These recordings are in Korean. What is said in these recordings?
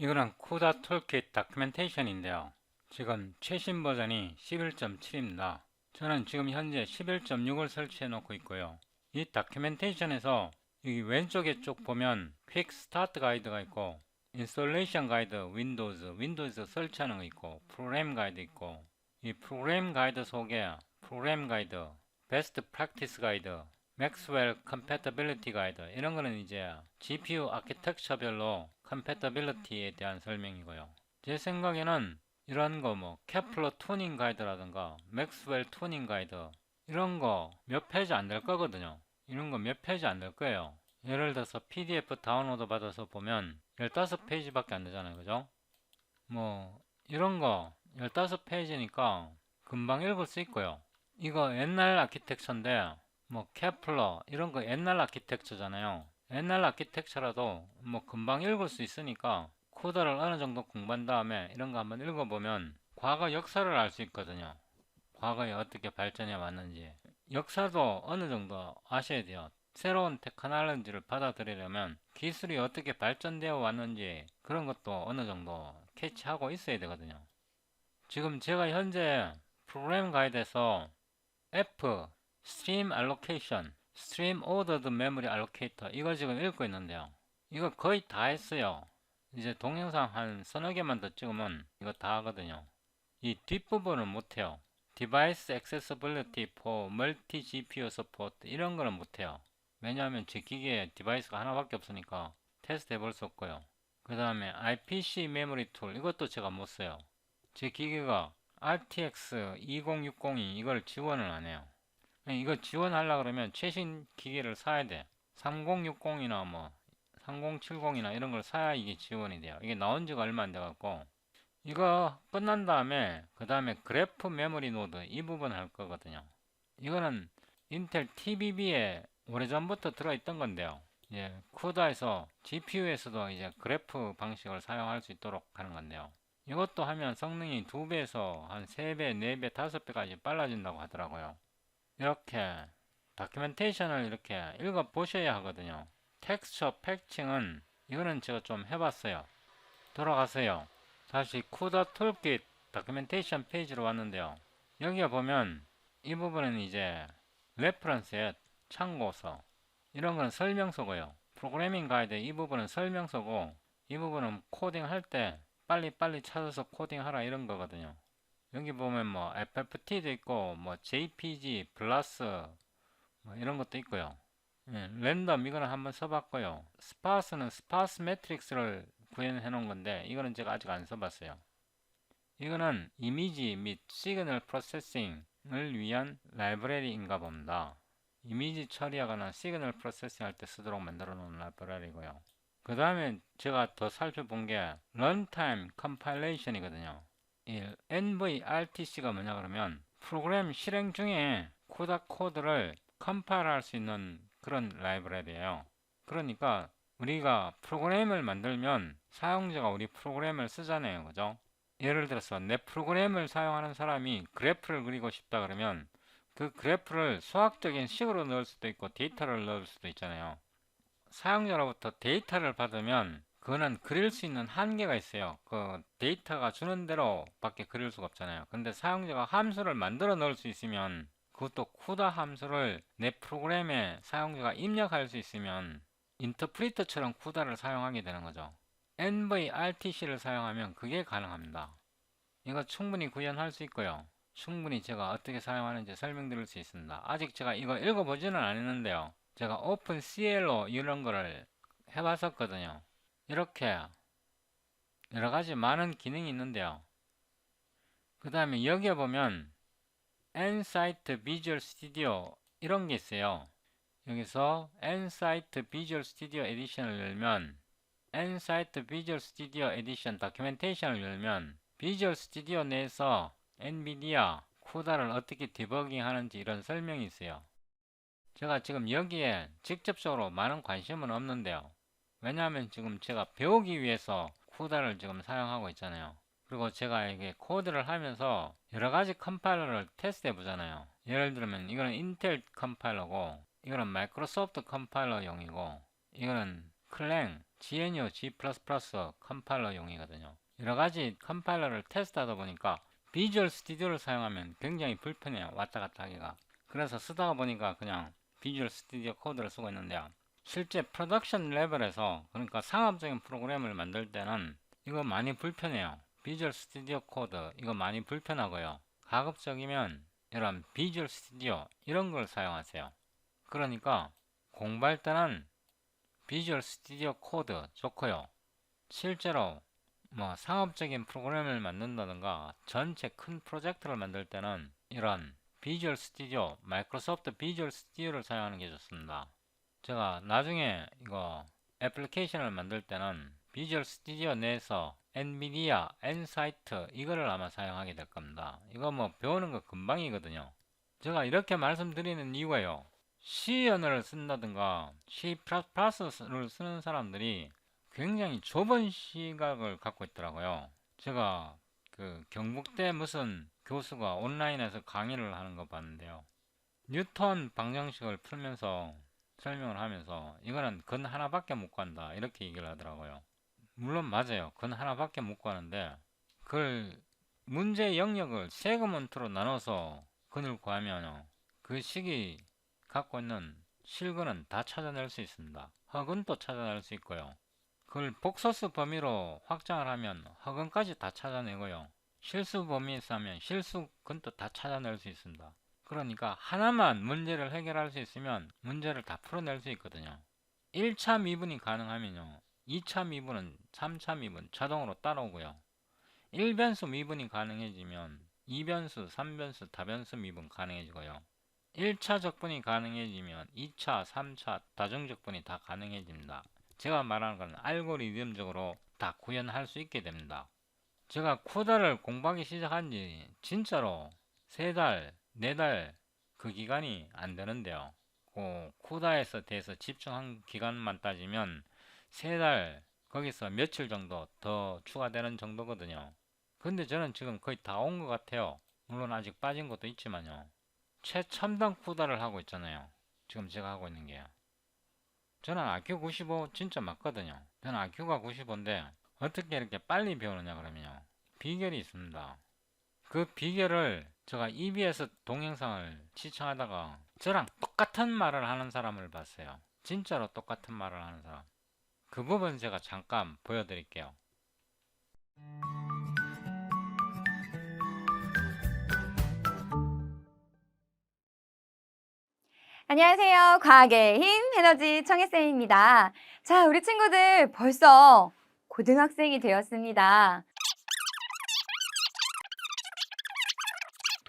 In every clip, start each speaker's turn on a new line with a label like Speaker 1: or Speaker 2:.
Speaker 1: 이거는 쿠다 톨킷 다큐멘테이션인데요. 지금 최신 버전이 11.7입니다. 저는 지금 현재 11.6을 설치해 놓고 있고요. 이 다큐멘테이션에서 여기 왼쪽에 쭉 보면 퀵 스타트 가이드가 있고 인스톨레이션 가이드 윈도우즈 윈도우즈 설치하는 거 있고 프로그램 가이드 있고 이 프로그램 가이드 속에 프로그램 가이드 베스트 프랙티스 가이드 맥스웰 컴패터빌리티 가이드 이런 거는 이제 GPU 아키텍처별로 컴패터빌리티에 대한 설명이고요. 제 생각에는 이런 거 뭐 케플러 투닝 가이드라든가 맥스웰 투닝 가이드 이런 거 몇 페이지 안 될 거거든요. 이런 거 몇 페이지 안 될 거예요. 예를 들어서 PDF 다운로드 받아서 보면 15페이지밖에 안 되잖아요. 그죠? 뭐 이런 거 15페이지니까 금방 읽을 수 있고요. 이거 옛날 아키텍처인데 뭐 케플러 이런 거 옛날 아키텍처잖아요. 옛날 아키텍처라도 뭐 금방 읽을 수 있으니까 코드를 어느 정도 공부한 다음에 이런 거 한번 읽어보면 과거 역사를 알 수 있거든요. 과거에 어떻게 발전해 왔는지 역사도 어느 정도 아셔야 돼요. 새로운 테크놀로지를 받아들이려면 기술이 어떻게 발전되어 왔는지 그런 것도 어느 정도 캐치하고 있어야 되거든요. 지금 제가 현재 프로그램 가이드에서 F Stream Allocation, Stream Ordered Memory Allocator 이걸 지금 읽고 있는데요. 이거 거의 다 했어요. 이제 동영상 한 서너 개만 더 찍으면 이거 다 하거든요. 이 뒷부분은 못해요. Device Accessibility for Multi GPU Support 이런 거는 못해요. 왜냐하면 제 기계에 디바이스가 하나밖에 없으니까 테스트 해볼 수 없고요. 그 다음에 IPC 메모리 툴 이것도 제가 못 써요. 제 기계가 RTX 2060이 이걸 지원을 안 해요. 이거 지원하려 그러면 최신 기계를 사야 돼. 3060이나 뭐 3070이나 이런 걸 사야 이게 지원이 돼요. 이게 나온 지가 얼마 안 돼 갖고 이거 끝난 다음에 그 다음에 그래프 메모리 노드 이 부분 할 거거든요. 이거는 인텔 TBB에 오래전부터 들어있던 건데요. 예, 쿠다에서 GPU에서도 이제 그래프 방식을 사용할 수 있도록 하는 건데요. 이것도 하면 성능이 2배에서 한 3배, 4배, 5배까지 빨라진다고 하더라고요. 이렇게 다큐멘테이션을 이렇게 읽어 보셔야 하거든요. 텍스처 패칭은 이거는 제가 좀 해봤어요. 돌아가세요. 다시 쿠다 톨킷 다큐멘테이션 페이지로 왔는데요. 여기에 보면 이 부분은 이제 레퍼런스에 참고서 이런 건 설명서고요. 프로그래밍 가이드 이 부분은 설명서고 이 부분은 코딩 할 때 빨리빨리 찾아서 코딩하라 이런 거거든요. 여기 보면 뭐 FFT도 있고 뭐 JPG, 플러스 뭐 이런 것도 있고요. 예, 랜덤 이거는 한번 써봤고요. 스파스는 스파스 매트릭스를 구현해 놓은 건데 이거는 제가 아직 안 써봤어요. 이거는 이미지 및 시그널 프로세싱을 위한 라이브러리인가 봅니다. 이미지 처리하거나 시그널 프로세싱 할 때 쓰도록 만들어 놓은 라이브러리고요. 그 다음에 제가 더 살펴본 게 런타임 컴파일레이션이거든요. 이 NVRTC가 뭐냐 그러면 프로그램 실행 중에 코다 코드를 컴파일 할 수 있는 그런 라이브러리예요. 그러니까 우리가 프로그램을 만들면 사용자가 우리 프로그램을 쓰잖아요. 그죠? 예를 들어서 내 프로그램을 사용하는 사람이 그래프를 그리고 싶다 그러면 그 그래프를 수학적인 식으로 넣을 수도 있고 데이터를 넣을 수도 있잖아요. 사용자로부터 데이터를 받으면 그거는 그릴 수 있는 한계가 있어요. 그 데이터가 주는 대로 밖에 그릴 수가 없잖아요. 근데 사용자가 함수를 만들어 넣을 수 있으면 그것도 쿠다 함수를 내 프로그램에 사용자가 입력할 수 있으면 인터프리터처럼 쿠다를 사용하게 되는 거죠. NVRTC를 사용하면 그게 가능합니다. 이거 충분히 구현할 수 있고요. 충분히 제가 어떻게 사용하는지 설명드릴 수 있습니다. 아직 제가 이거 읽어보지는 않았는데요. 제가 오픈CL로 이런 거를 해봤었거든요. 이렇게 여러가지 많은 기능이 있는데요. 그 다음에 여기에 보면 Nsight Visual Studio 이런 게 있어요. 여기서 Nsight Visual Studio Edition을 열면 Nsight Visual Studio Edition 다큐멘테이션을 열면 비주얼 스튜디오 내에서 엔비디아 쿠다를 어떻게 디버깅 하는지 이런 설명이 있어요. 제가 지금 여기에 직접적으로 많은 관심은 없는데요. 왜냐하면 지금 제가 배우기 위해서 쿠다를 지금 사용하고 있잖아요. 그리고 제가 이게 코드를 하면서 여러 가지 컴파일러를 테스트 해 보잖아요. 예를 들면 이거는 인텔 컴파일러고 이거는 마이크로소프트 컴파일러용이고 이거는 클랭 GNU G++ 컴파일러용이거든요. 여러 가지 컴파일러를 테스트하다 보니까 비주얼 스튜디오를 사용하면 굉장히 불편해요. 왔다 갔다 하기가. 그래서 쓰다가 보니까 그냥 비주얼 스튜디오 코드를 쓰고 있는데요. 실제 프로덕션 레벨에서 그러니까 상업적인 프로그램을 만들 때는 이거 많이 불편해요. 비주얼 스튜디오 코드 이거 많이 불편하고요. 가급적이면 이런 비주얼 스튜디오 이런 걸 사용하세요. 그러니까 공부할 때는 비주얼 스튜디오 코드 좋고요. 실제로 뭐 상업적인 프로그램을 만든다든가 전체 큰 프로젝트를 만들 때는 이런 비주얼 스튜디오, 마이크로소프트 비주얼 스튜디오를 사용하는 게 좋습니다. 제가 나중에 이거 애플리케이션을 만들 때는 비주얼 스튜디오 내에서 엔비디아, 엔사이트 이거를 아마 사용하게 될 겁니다. 이거 뭐 배우는 거 금방이거든요. 제가 이렇게 말씀드리는 이유가요. C 언어를 쓴다든가 C++를 쓰는 사람들이 굉장히 좁은 시각을 갖고 있더라고요. 제가 그 경북대 무슨 교수가 온라인에서 강의를 하는 거 봤는데요. 뉴턴 방정식을 풀면서 설명을 하면서 이거는 근 하나밖에 못 간다 이렇게 얘기를 하더라고요. 물론 맞아요. 근 하나밖에 못 가는데 그걸 문제 영역을 세그먼트로 나눠서 근을 구하면 그 식이 갖고 있는 실근은 다 찾아낼 수 있습니다. 허근도 찾아낼 수 있고요. 그걸 복소수 범위로 확장을 하면 허근까지 다 찾아내고요. 실수 범위에 있으면 실수근도 다 찾아낼 수 있습니다. 그러니까 하나만 문제를 해결할 수 있으면 문제를 다 풀어낼 수 있거든요. 1차 미분이 가능하면요. 2차 미분은 3차 미분 자동으로 따라오고요. 1변수 미분이 가능해지면 2변수, 3변수, 다변수 미분 가능해지고요. 1차 적분이 가능해지면 2차, 3차 다중적분이 다 가능해집니다. 제가 말하는 건 알고리즘적으로 다 구현할 수 있게 됩니다. 제가 쿠다를 공부하기 시작한 지 진짜로 3달, 4달 그 기간이 안 되는데요. 그 쿠다에서 대해서 집중한 기간만 따지면 3달 거기서 며칠 정도 더 추가되는 정도거든요. 근데 저는 지금 거의 다 온 것 같아요. 물론 아직 빠진 것도 있지만요. 최첨단 쿠다를 하고 있잖아요. 지금 제가 하고 있는 게요. 저는 IQ 95 진짜 맞거든요. 저는 IQ가 95인데 어떻게 이렇게 빨리 배우느냐 그러면요. 비결이 있습니다. 그 비결을 제가 EBS 동영상을 시청하다가 저랑 똑같은 말을 하는 사람을 봤어요. 진짜로 똑같은 말을 하는 사람. 그 부분 제가 잠깐 보여드릴게요.
Speaker 2: 안녕하세요. 과학의 힘 에너지 청혜쌤입니다. 자, 우리 친구들 벌써 고등학생이 되었습니다.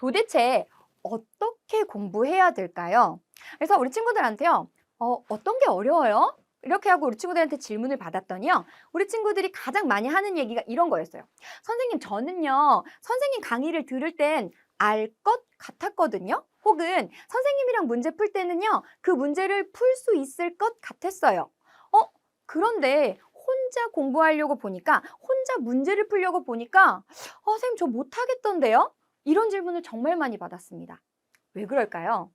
Speaker 2: 도대체 어떻게 공부해야 될까요? 그래서 우리 친구들한테요, 어, 어떤 게 어려워요? 이렇게 하고 우리 친구들한테 질문을 받았더니요, 우리 친구들이 가장 많이 하는 얘기가 이런 거였어요. 선생님, 저는요, 선생님 강의를 들을 땐 알 것 같았거든요. 혹은 선생님이랑 문제 풀 때는요, 그 문제를 풀 수 있을 것 같았어요. 어, 그런데 혼자 공부하려고 보니까, 혼자 문제를 풀려고 보니까, 어, 선생님, 저 못하겠던데요? 이런 질문을 정말 많이 받았습니다. 왜 그럴까요?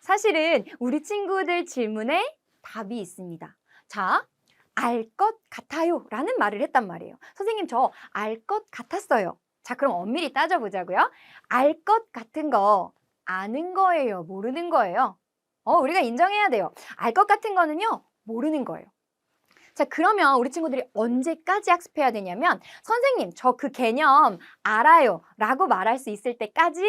Speaker 2: 사실은 우리 친구들 질문에 답이 있습니다. 자, 알 것 같아요. 라는 말을 했단 말이에요. 선생님, 저 알 것 같았어요. 자, 그럼 엄밀히 따져보자고요. 알 것 같은 거 아는 거예요? 모르는 거예요? 어, 우리가 인정해야 돼요. 알 것 같은 거는요, 모르는 거예요. 자, 그러면 우리 친구들이 언제까지 학습해야 되냐면, 선생님, 저 그 개념 알아요. 라고 말할 수 있을 때까지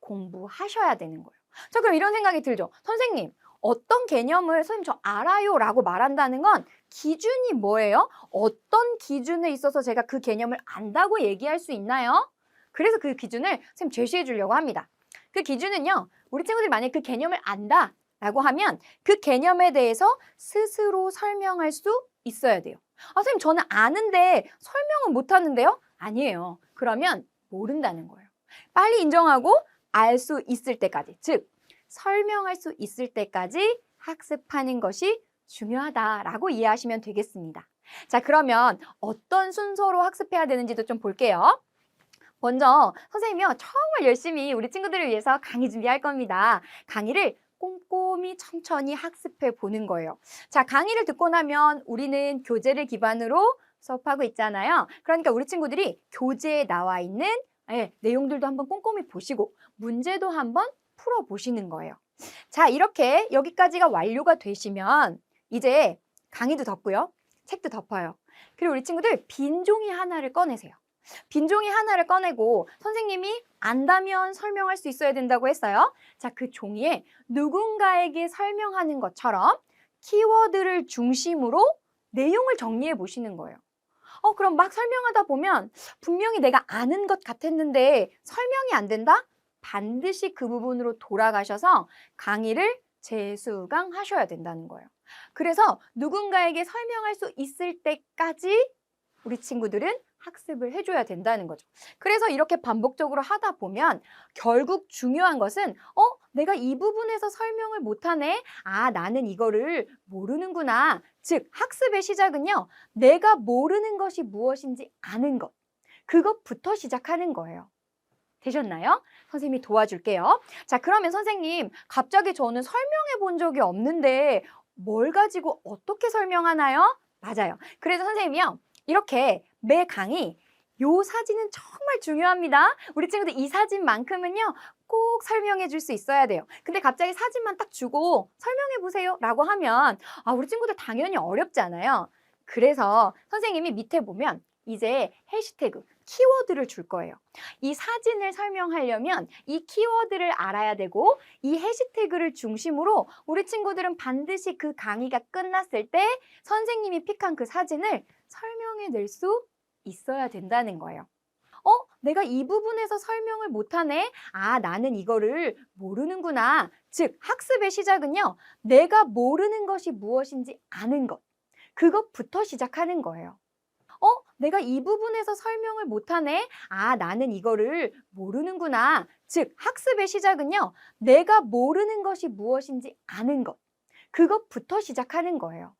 Speaker 2: 공부하셔야 되는 거예요. 자, 그럼 이런 생각이 들죠. 선생님, 어떤 개념을 선생님 저 알아요. 라고 말한다는 건 기준이 뭐예요? 어떤 기준에 있어서 제가 그 개념을 안다고 얘기할 수 있나요? 그래서 그 기준을 선생님 제시해 주려고 합니다. 그 기준은요, 우리 친구들이 만약 그 개념을 안다 라고 하면 그 개념에 대해서 스스로 설명할 수 있어야 돼요. 아, 선생님, 저는 아는데 설명은 못 하는데요? 아니에요. 그러면 모른다는 거예요. 빨리 인정하고 알 수 있을 때까지, 즉, 설명할 수 있을 때까지 학습하는 것이 중요하다라고 이해하시면 되겠습니다. 자, 그러면 어떤 순서로 학습해야 되는지도 좀 볼게요. 먼저 선생님이요 정말 열심히 우리 친구들을 위해서 강의 준비할 겁니다. 강의를 꼼꼼히 천천히 학습해 보는 거예요. 자, 강의를 듣고 나면 우리는 교재를 기반으로 수업하고 있잖아요. 그러니까 우리 친구들이 교재에 나와 있는 예, 내용들도 한번 꼼꼼히 보시고 문제도 한번 풀어 보시는 거예요. 자, 이렇게 여기까지가 완료가 되시면 이제 강의도 덮고요. 책도 덮어요. 그리고 우리 친구들 빈 종이 하나를 꺼내세요. 빈 종이 하나를 꺼내고 선생님이 안다면 설명할 수 있어야 된다고 했어요. 자, 그 종이에 누군가에게 설명하는 것처럼 키워드를 중심으로 내용을 정리해 보시는 거예요. 어, 그럼 막 설명하다 보면 분명히 내가 아는 것 같았는데 설명이 안 된다? 반드시 그 부분으로 돌아가셔서 강의를 재수강 하셔야 된다는 거예요. 그래서 누군가에게 설명할 수 있을 때까지 우리 친구들은 학습을 해줘야 된다는 거죠. 그래서 이렇게 반복적으로 하다 보면 결국 중요한 것은 어? 내가 이 부분에서 설명을 못하네? 아, 나는 이거를 모르는구나. 즉, 학습의 시작은요. 내가 모르는 것이 무엇인지 아는 것. 그것부터 시작하는 거예요. 되셨나요? 선생님이 도와줄게요. 자, 그러면 선생님, 갑자기 저는 설명해 본 적이 없는데 뭘 가지고 어떻게 설명하나요? 맞아요. 그래서 선생님이요. 이렇게 매 강의 요 사진은 정말 중요합니다. 우리 친구들 이 사진만큼은요. 꼭 설명해 줄 수 있어야 돼요. 근데 갑자기 사진만 딱 주고 설명해 보세요 라고 하면 아, 우리 친구들 당연히 어렵잖아요. 그래서 선생님이 밑에 보면 이제 해시태그, 키워드를 줄 거예요. 이 사진을 설명하려면 이 키워드를 알아야 되고 이 해시태그를 중심으로 우리 친구들은 반드시 그 강의가 끝났을 때 선생님이 픽한 그 사진을 설명해 낼 수 있어야 된다는 거예요. 어? 내가 이 부분에서 설명을 못하네? 아, 나는 이거를 모르는구나. 즉, 학습의 시작은요, 내가 모르는 것이 무엇인지 아는 것. 그것부터 시작하는 거예요. 어? 내가 이 부분에서 설명을 못하네? 아, 나는 이거를 모르는구나. 즉, 학습의 시작은요, 내가 모르는 것이 무엇인지 아는 것. 그것부터 시작하는 거예요.